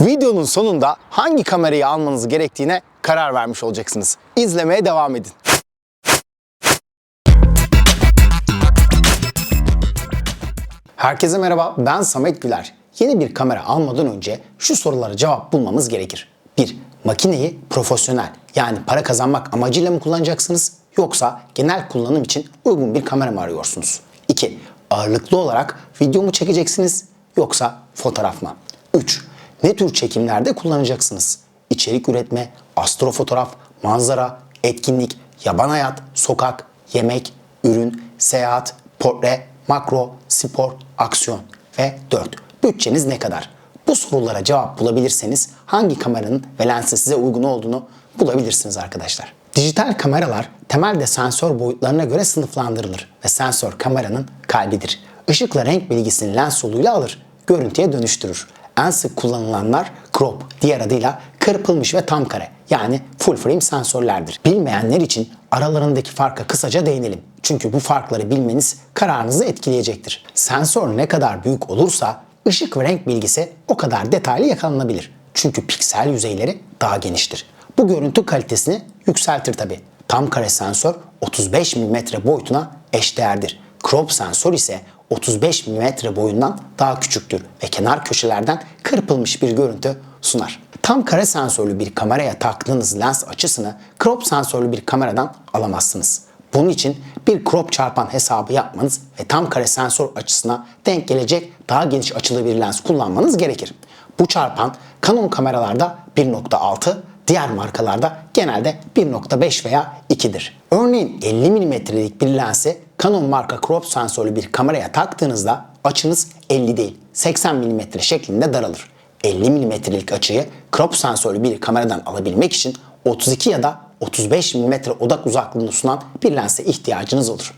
Videonun sonunda hangi kamerayı almanız gerektiğine karar vermiş olacaksınız. İzlemeye devam edin. Herkese merhaba, ben Samet Güler. Yeni bir kamera almadan önce şu sorulara cevap bulmamız gerekir. 1. Makineyi profesyonel yani para kazanmak amacıyla mı kullanacaksınız yoksa genel kullanım için uygun bir kamera mı arıyorsunuz? 2. Ağırlıklı olarak video mu çekeceksiniz yoksa fotoğraf mı? 3. Ne tür çekimlerde kullanacaksınız? İçerik üretme, astrofotoğraf, manzara, etkinlik, yaban hayat, sokak, yemek, ürün, seyahat, portre, makro, spor, aksiyon ve 4. Bütçeniz ne kadar? Bu sorulara cevap bulabilirseniz hangi kameranın ve lensin size uygun olduğunu bulabilirsiniz arkadaşlar. Dijital kameralar temelde sensör boyutlarına göre sınıflandırılır ve sensör kameranın kalbidir. Işıkla renk bilgisini lens yoluyla alır, görüntüye dönüştürür. En sık kullanılanlar crop, diğer adıyla kırpılmış ve tam kare yani full frame sensörlerdir. Bilmeyenler için aralarındaki farka kısaca değinelim. Çünkü bu farkları bilmeniz kararınızı etkileyecektir. Sensör ne kadar büyük olursa ışık ve renk bilgisi o kadar detaylı yakalanabilir. Çünkü piksel yüzeyleri daha geniştir. Bu görüntü kalitesini yükseltir tabi. Tam kare sensör 35 mm boyutuna eşdeğerdir. Crop sensör ise 35 mm boyundan daha küçüktür ve kenar köşelerden kırpılmış bir görüntü sunar. Tam kare sensörlü bir kameraya taktığınız lens açısını crop sensörlü bir kameradan alamazsınız. Bunun için bir crop çarpan hesabı yapmanız ve tam kare sensör açısına denk gelecek daha geniş açılı bir lens kullanmanız gerekir. Bu çarpan Canon kameralarda 1.6, diğer markalarda genelde 1.5 veya 2'dir. Örneğin 50 mm'lik bir lensi Canon marka crop sensörlü bir kameraya taktığınızda açınız 50 değil 80 mm şeklinde daralır. 50 mm'lik açıyı crop sensörlü bir kameradan alabilmek için 32 ya da 35 mm odak uzaklığını sunan bir lense ihtiyacınız olur.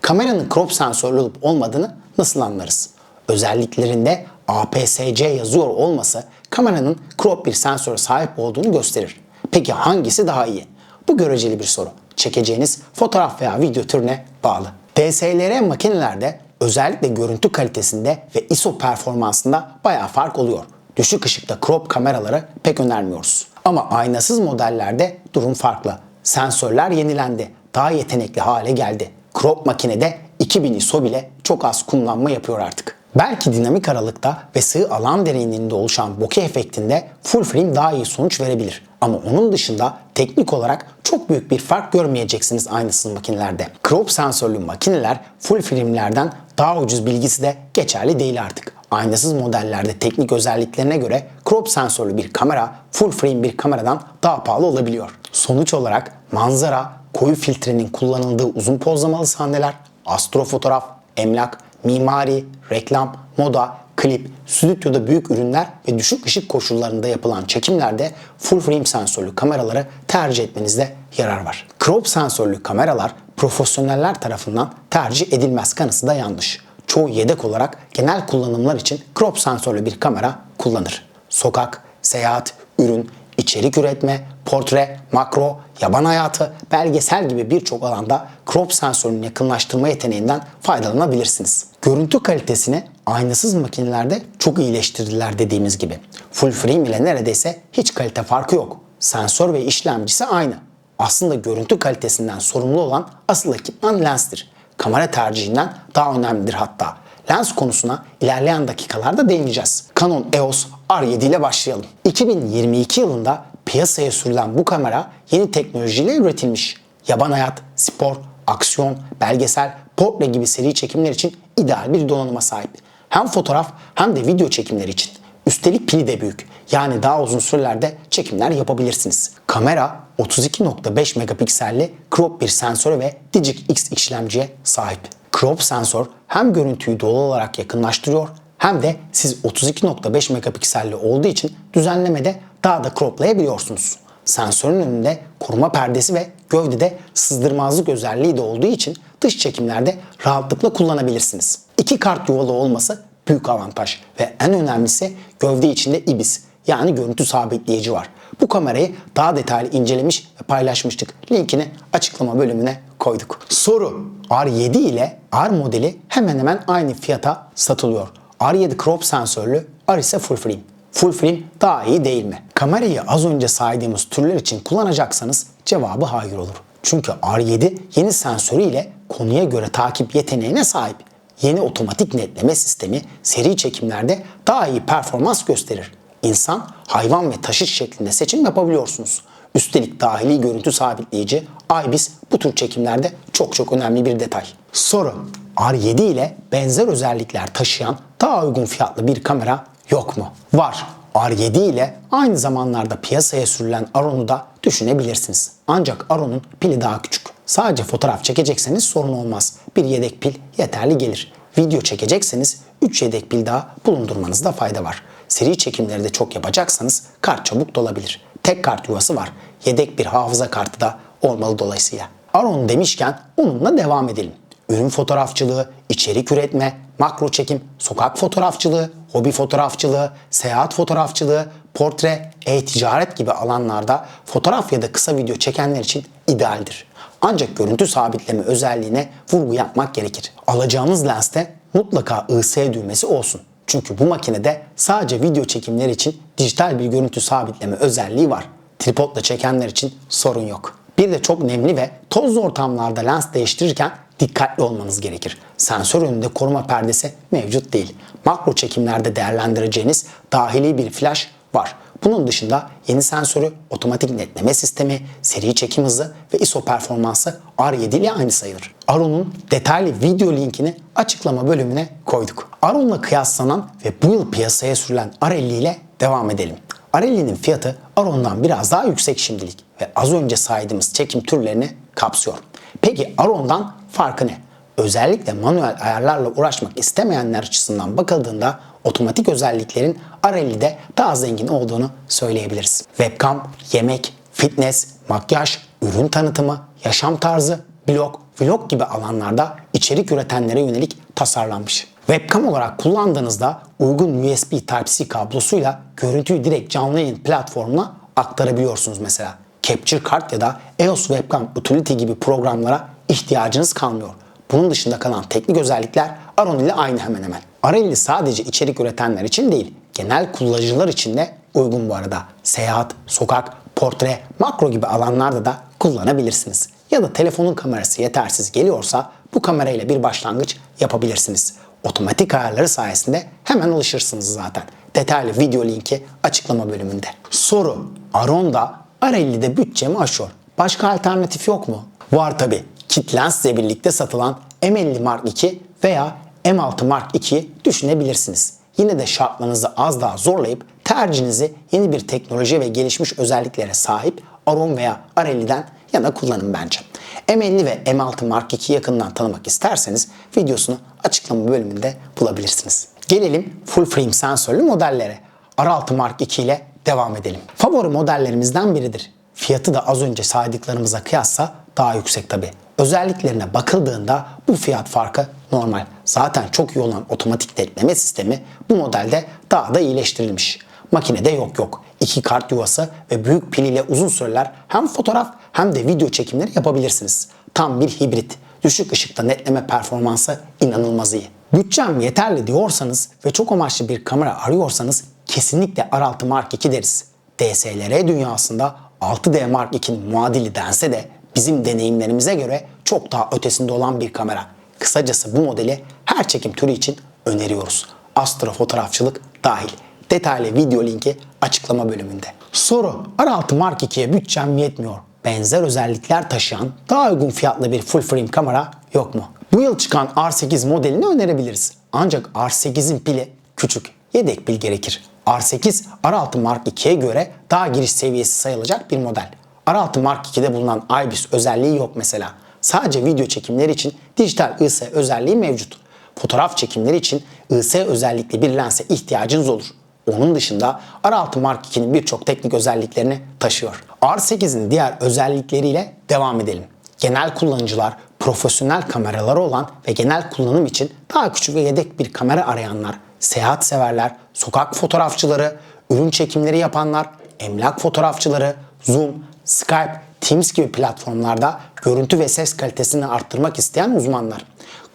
Kameranın crop sensörlü olup olmadığını nasıl anlarız? Özelliklerinde APS-C yazıyor olması kameranın crop bir sensöre sahip olduğunu gösterir. Peki hangisi daha iyi? Bu göreceli bir soru. Çekeceğiniz fotoğraf veya video türüne bağlı. DSLR makinelerde özellikle görüntü kalitesinde ve ISO performansında bayağı fark oluyor. Düşük ışıkta crop kameraları pek önermiyoruz. Ama aynasız modellerde durum farklı. Sensörler yenilendi. Daha yetenekli hale geldi. Crop makinede 2000 ISO bile çok az kullanma yapıyor artık. Belki dinamik aralıkta ve sığ alan derinliğinde oluşan bokeh efektinde full frame daha iyi sonuç verebilir. Ama onun dışında teknik olarak çok büyük bir fark görmeyeceksiniz aynısız makinelerde. Crop sensörlü makineler full filmlerden daha ucuz bilgisi de geçerli değil artık. Aynasız modellerde teknik özelliklerine göre crop sensörlü bir kamera full frame bir kameradan daha pahalı olabiliyor. Sonuç olarak manzara, koyu filtrenin kullanıldığı uzun pozlamalı sahneler, astrofotoğraf, emlak, mimari, reklam, moda, klip, stüdyoda büyük ürünler ve düşük ışık koşullarında yapılan çekimlerde full frame sensörlü kameraları tercih etmenizde yarar var. Crop sensörlü kameralar profesyoneller tarafından tercih edilmez kanısı da yanlış. Çoğu yedek olarak genel kullanımlar için crop sensörlü bir kamera kullanır. Sokak, seyahat, ürün, içerik üretme, portre, makro, yaban hayatı, belgesel gibi birçok alanda crop sensörünün yakınlaştırma yeteneğinden faydalanabilirsiniz. Görüntü kalitesini aynasız makinelerde çok iyileştirdiler dediğimiz gibi. Full frame ile neredeyse hiç kalite farkı yok. Sensör ve işlemcisi aynı. Aslında görüntü kalitesinden sorumlu olan asıl ekipman lenstir. Kamera tercihinden daha önemlidir hatta. Lens konusuna ilerleyen dakikalarda değineceğiz. Canon EOS R7 ile başlayalım. 2022 yılında piyasaya sürülen bu kamera yeni teknolojiyle üretilmiş. Yaban hayat, spor, aksiyon, belgesel, portre gibi seri çekimler için ideal bir donanıma sahip. Hem fotoğraf hem de video çekimleri için. Üstelik pili de büyük. Yani daha uzun sürelerde çekimler yapabilirsiniz. Kamera 32.5 megapikselli crop bir sensöre ve Digic X işlemciye sahip. Crop sensör hem görüntüyü doğal olarak yakınlaştırıyor hem de siz 32.5 megapikselli olduğu için düzenlemede daha da croplayabiliyorsunuz. Sensörün önünde koruma perdesi ve gövdede sızdırmazlık özelliği de olduğu için dış çekimlerde rahatlıkla kullanabilirsiniz. İki kart yuvalı olması büyük avantaj ve en önemlisi gövde içinde IBIS yani görüntü sabitleyici var. Bu kamerayı daha detaylı incelemiş ve paylaşmıştık. Linkini açıklama bölümüne koyduk. Soru R7 ile R modeli hemen hemen aynı fiyata satılıyor. R7 crop sensörlü, R ise full frame. full frame daha iyi değil mi? Kamerayı az önce saydığımız türler için kullanacaksanız cevabı hayır olur. Çünkü R7 yeni sensörüyle konuya göre takip yeteneğine sahip. Yeni otomatik netleme sistemi seri çekimlerde daha iyi performans gösterir. İnsan, hayvan ve taşıt şeklinde seçim yapabiliyorsunuz. Üstelik dahili görüntü sabitleyici IBIS bu tür çekimlerde çok çok önemli bir detay. Soru R7 ile benzer özellikler taşıyan daha uygun fiyatlı bir kamera yok mu? Var. R7 ile aynı zamanlarda piyasaya sürülen Aron'u da düşünebilirsiniz. Ancak Aron'un pili daha küçük. Sadece fotoğraf çekecekseniz sorun olmaz. Bir yedek pil yeterli gelir. Video çekecekseniz 3 yedek pil daha bulundurmanızda fayda var. Seri çekimleri de çok yapacaksanız kart çabuk dolabilir. Tek kart yuvası var. Yedek bir hafıza kartı da olmalı dolayısıyla. Aron demişken onunla devam edelim. Ürün fotoğrafçılığı, içerik üretme, makro çekim, sokak fotoğrafçılığı, hobi fotoğrafçılığı, seyahat fotoğrafçılığı, portre, e-ticaret gibi alanlarda fotoğraf ya da kısa video çekenler için idealdir. Ancak görüntü sabitleme özelliğine vurgu yapmak gerekir. Alacağınız lenste mutlaka IS düğmesi olsun. Çünkü bu makinede sadece video çekimleri için dijital bir görüntü sabitleme özelliği var. Tripodla çekenler için sorun yok. Bir de çok nemli ve tozlu ortamlarda lens değiştirirken dikkatli olmanız gerekir. Sensör önünde koruma perdesi mevcut değil. Makro çekimlerde değerlendireceğiniz dahili bir flash var. Bunun dışında yeni sensörü, otomatik netleme sistemi, seri çekim hızı ve ISO performansı R7 ile aynı sayılır. Aron'un detaylı video linkini açıklama bölümüne koyduk. Aron'la kıyaslanan ve bu yıl piyasaya sürülen R50 ile devam edelim. R50'nin fiyatı Aron'dan biraz daha yüksek şimdilik ve az önce saydığımız çekim türlerini kapsıyor. Peki Aron'dan farkı ne? Özellikle manuel ayarlarla uğraşmak istemeyenler açısından bakıldığında otomatik özelliklerin R50'de daha zengin olduğunu söyleyebiliriz. Webcam, yemek, fitness, makyaj, ürün tanıtımı, yaşam tarzı, blog, vlog gibi alanlarda içerik üretenlere yönelik tasarlanmış. Webcam olarak kullandığınızda uygun USB Type-C kablosuyla görüntüyü direkt canlı yayın platformuna aktarabiliyorsunuz mesela. Capture Card ya da EOS Webcam Utility gibi programlara ihtiyacınız kalmıyor. Bunun dışında kalan teknik özellikler Aron ile aynı hemen hemen. R50 sadece içerik üretenler için değil, genel kullanıcılar için de uygun bu arada. Seyahat, sokak, portre, makro gibi alanlarda da kullanabilirsiniz. Ya da telefonun kamerası yetersiz geliyorsa bu kamerayla bir başlangıç yapabilirsiniz. Otomatik ayarları sayesinde hemen alışırsınız zaten. Detaylı video linki açıklama bölümünde. Soru, Aron'da R50'de bütçemi aşıyor. Başka alternatif yok mu? Var tabi. Kit Lens ile birlikte satılan M50 Mark II veya M6 Mark II'yi düşünebilirsiniz. Yine de şartlarınızı az daha zorlayıp tercihinizi yeni bir teknoloji ve gelişmiş özelliklere sahip Aron veya R50'den yana kullanın bence. M50 ve M6 Mark II'yi yakından tanımak isterseniz videosunu açıklama bölümünde bulabilirsiniz. Gelelim full frame sensörlü modellere. R6 Mark II ile devam edelim. Favori modellerimizden biridir. Fiyatı da az önce saydıklarımıza kıyasla daha yüksek tabi. Özelliklerine bakıldığında bu fiyat farkı normal. Zaten çok iyi olan otomatik netleme sistemi bu modelde daha da iyileştirilmiş. Makinede yok yok. İki kart yuvası ve büyük pil ile uzun süreler hem fotoğraf hem de video çekimleri yapabilirsiniz. Tam bir hibrit. Düşük ışıkta netleme performansı inanılmaz iyi. Bütçem yeterli diyorsanız ve çok amaçlı bir kamera arıyorsanız kesinlikle R6 Mark II deriz. DSLR dünyasında 6D Mark II'nin muadili dense de bizim deneyimlerimize göre çok daha ötesinde olan bir kamera. Kısacası bu modeli her çekim türü için öneriyoruz. Astro fotoğrafçılık dahil. Detaylı video linki açıklama bölümünde. Soru R6 Mark II'ye bütçem yetmiyor. Benzer özellikler taşıyan daha uygun fiyatlı bir full frame kamera yok mu? Bu yıl çıkan R8 modelini önerebiliriz. Ancak R8'in pili küçük. Yedek pil gerekir. R8 R6 Mark II'ye göre daha giriş seviyesi sayılacak bir model. R6 Mark II'de bulunan IBIS özelliği yok mesela. Sadece video çekimleri için dijital IS özelliği mevcut. Fotoğraf çekimleri için IS özellikli bir lense ihtiyacınız olur. Onun dışında R6 Mark II'nin birçok teknik özelliklerini taşıyor. R8'in diğer özellikleriyle devam edelim. Genel kullanıcılar, profesyonel kameraları olan ve genel kullanım için daha küçük ve yedek bir kamera arayanlar, seyahat severler, sokak fotoğrafçıları, ürün çekimleri yapanlar, emlak fotoğrafçıları, Zoom, Skype, Teams gibi platformlarda görüntü ve ses kalitesini arttırmak isteyen uzmanlar.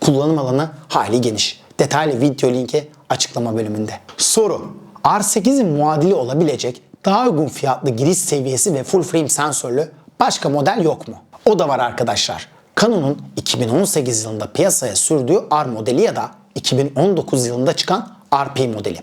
Kullanım alanı hali geniş. Detaylı video linki açıklama bölümünde. Soru R8'in muadili olabilecek daha uygun fiyatlı giriş seviyesi ve full frame sensörlü başka model yok mu? O da var arkadaşlar. Canon'un 2018 yılında piyasaya sürdüğü R modeli ya da 2019 yılında çıkan RP modeli.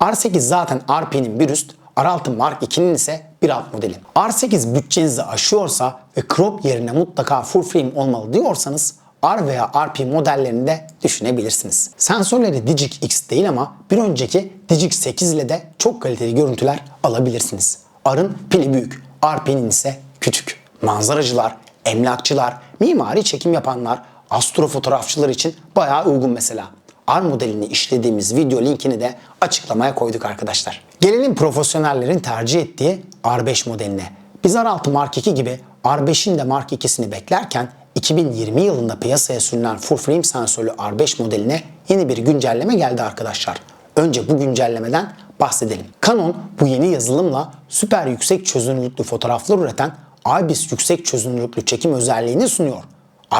R8 zaten RP'nin bir üst, R6 Mark II'nin ise bir alt modeli. R8 bütçenizi aşıyorsa ve crop yerine mutlaka full frame olmalı diyorsanız R veya RP modellerini de düşünebilirsiniz. Sensörleri Digic X değil ama bir önceki Digic 8 ile de çok kaliteli görüntüler alabilirsiniz. R'ın pili büyük, RP'nin ise küçük. Manzaracılar, emlakçılar, mimari çekim yapanlar, astrofotoğrafçılar için bayağı uygun mesela. R modelini işlediğimiz video linkini de açıklamaya koyduk arkadaşlar. Gelelim profesyonellerin tercih ettiği R5 modeline. Biz R6 Mark II gibi R5'in de Mark II'sini beklerken 2020 yılında piyasaya sürülen full frame sensörlü R5 modeline yeni bir güncelleme geldi arkadaşlar. Önce bu güncellemeden bahsedelim. Canon bu yeni yazılımla süper yüksek çözünürlüklü fotoğraflar üreten IBIS yüksek çözünürlüklü çekim özelliğini sunuyor.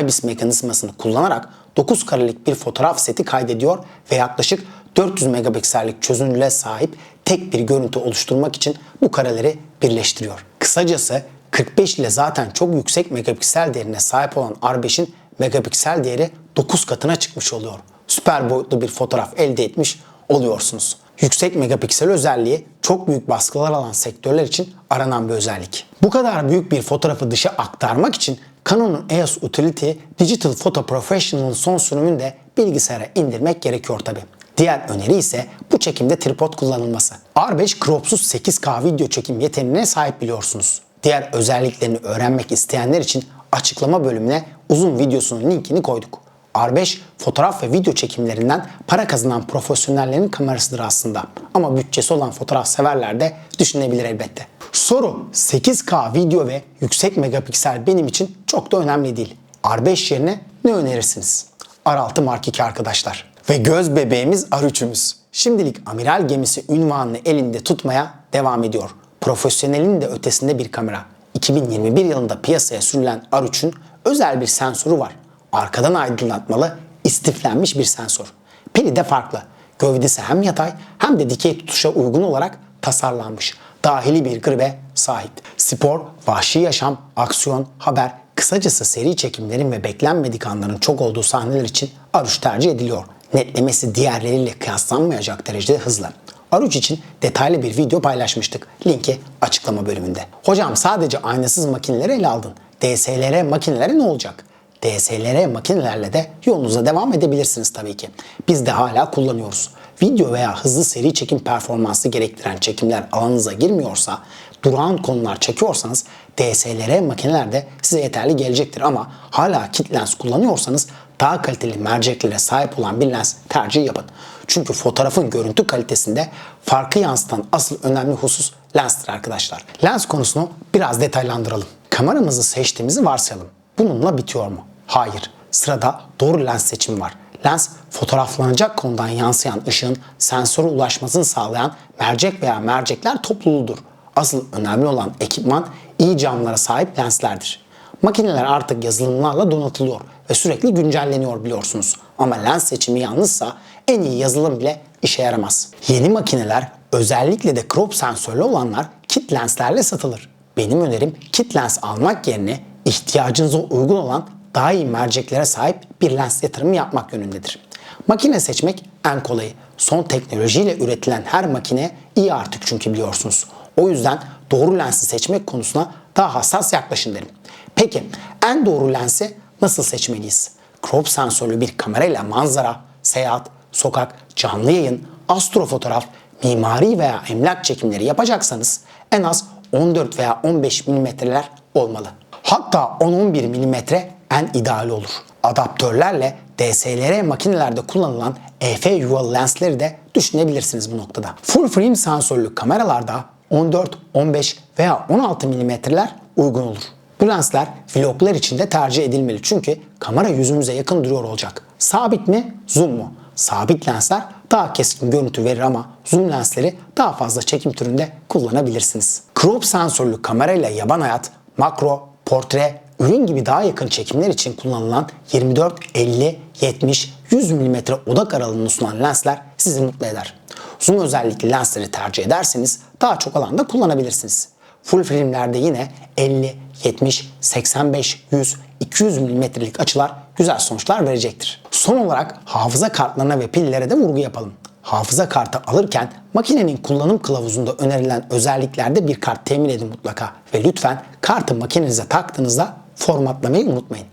IBIS mekanizmasını kullanarak 9 karelik bir fotoğraf seti kaydediyor ve yaklaşık 400 megapiksellik çözünürlüğe sahip tek bir görüntü oluşturmak için bu kareleri birleştiriyor. Kısacası 45 ile zaten çok yüksek megapiksel değerine sahip olan R5'in megapiksel değeri 9 katına çıkmış oluyor. Süper boyutlu bir fotoğraf elde etmiş oluyorsunuz. Yüksek megapiksel özelliği çok büyük baskılar alan sektörler için aranan bir özellik. Bu kadar büyük bir fotoğrafı dışa aktarmak için Canon'un EOS Utility Digital Photo Professional'ın son sürümünü de bilgisayara indirmek gerekiyor tabi. Diğer öneri ise bu çekimde tripod kullanılması. R5 cropsuz 8K video çekim yeteneğine sahip biliyorsunuz. Diğer özelliklerini öğrenmek isteyenler için açıklama bölümüne uzun videosunun linkini koyduk. R5 fotoğraf ve video çekimlerinden para kazanan profesyonellerin kamerasıdır aslında. Ama bütçesi olan fotoğraf severler de düşünebilir elbette. Soru 8K video ve yüksek megapiksel benim için çok da önemli değil. R5 yerine ne önerirsiniz? R6 Mark II arkadaşlar. Ve göz bebeğimiz R3'ümüz. Şimdilik amiral gemisi ünvanını elinde tutmaya devam ediyor. Profesyonelin de ötesinde bir kamera. 2021 yılında piyasaya sürülen R3'ün özel bir sensörü var. Arkadan aydınlatmalı, istiflenmiş bir sensör. Pili de farklı. Gövdesi hem yatay hem de dikey tutuşa uygun olarak tasarlanmış. Dahili bir gribe sahip. Spor, vahşi yaşam, aksiyon, haber, kısacası seri çekimlerin ve beklenmedik anların çok olduğu sahneler için R3 tercih ediliyor. Netlemesi diğerleriyle kıyaslanmayacak derecede hızlı. R3 için detaylı bir video paylaşmıştık. Linki açıklama bölümünde. Hocam sadece aynasız makineleri ele aldın. DSLR makinelere ne olacak? DSLR makinelerle de yolunuza devam edebilirsiniz tabii ki. Biz de hala kullanıyoruz. Video veya hızlı seri çekim performansı gerektiren çekimler alanınıza girmiyorsa, durağan konular çekiyorsanız DSLR makineler de size yeterli gelecektir ama hala kit lens kullanıyorsanız daha kaliteli merceklere sahip olan bir lens tercih yapın. Çünkü fotoğrafın görüntü kalitesinde farkı yansıtan asıl önemli husus lenstir arkadaşlar. Lens konusunu biraz detaylandıralım. Kameramızı seçtiğimizi varsayalım. Bununla bitiyor mu? Hayır. Sırada doğru lens seçimi var. Lens fotoğraflanacak konudan yansıyan ışığın sensöre ulaşmasını sağlayan mercek veya mercekler topluluğudur. Asıl önemli olan ekipman iyi camlara sahip lenslerdir. Makineler artık yazılımlarla donatılıyor ve sürekli güncelleniyor biliyorsunuz. Ama lens seçimi yalnızsa en iyi yazılım bile işe yaramaz. Yeni makineler özellikle de crop sensörlü olanlar kit lenslerle satılır. Benim önerim kit lens almak yerine ihtiyacınıza uygun olan daha iyi merceklere sahip bir lens yatırımı yapmak yönündedir. Makine seçmek en kolayı. Son teknolojiyle üretilen her makine iyi artık çünkü biliyorsunuz. O yüzden doğru lensi seçmek konusuna daha hassas yaklaşın derim. Peki en doğru lensi nasıl seçmeliyiz? Crop sensörlü bir kamerayla manzara, seyahat, sokak, canlı yayın, astrofotoğraf, mimari veya emlak çekimleri yapacaksanız en az 14 veya 15 milimetreler olmalı. Hatta 10-11 milimetre en ideali olur. Adaptörlerle DSLR makinelerde kullanılan EF yuvalı lensleri de düşünebilirsiniz bu noktada. Full frame sensörlü kameralarda 14, 15 veya 16 milimetreler uygun olur. Bu lensler vloglar için de tercih edilmeli çünkü kamera yüzümüze yakın duruyor olacak. Sabit mi, zoom mu? Sabit lensler daha keskin görüntü verir ama zoom lensleri daha fazla çekim türünde kullanabilirsiniz. Crop sensörlü kamerayla yaban hayat, makro, portre, ürün gibi daha yakın çekimler için kullanılan 24, 50, 70, 100 mm odak aralığını sunan lensler sizi mutlu eder. Zoom özellikli lensleri tercih ederseniz daha çok alanda kullanabilirsiniz. Full filmlerde yine 50, 70, 85, 100, 200 milimetrelik açılar güzel sonuçlar verecektir. Son olarak hafıza kartlarına ve pillere de vurgu yapalım. Hafıza kartı alırken makinenin kullanım kılavuzunda önerilen özelliklerde bir kart temin edin mutlaka ve lütfen kartı makinenize taktığınızda formatlamayı unutmayın.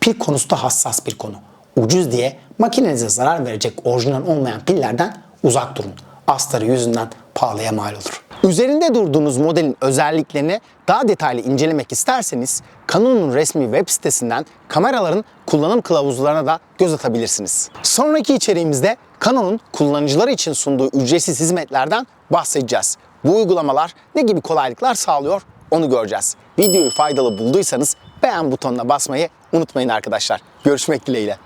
Pil konusu da hassas bir konu. Ucuz diye makinenize zarar verecek orijinal olmayan pillerden uzak durun. Astarı yüzünden pahalıya mal olur. Üzerinde durduğunuz modelin özelliklerini daha detaylı incelemek isterseniz Canon'un resmi web sitesinden kameraların kullanım kılavuzlarına da göz atabilirsiniz. Sonraki içeriğimizde Canon'un kullanıcıları için sunduğu ücretsiz hizmetlerden bahsedeceğiz. Bu uygulamalar ne gibi kolaylıklar sağlıyor onu göreceğiz. Videoyu faydalı bulduysanız beğen butonuna basmayı unutmayın arkadaşlar. Görüşmek dileğiyle.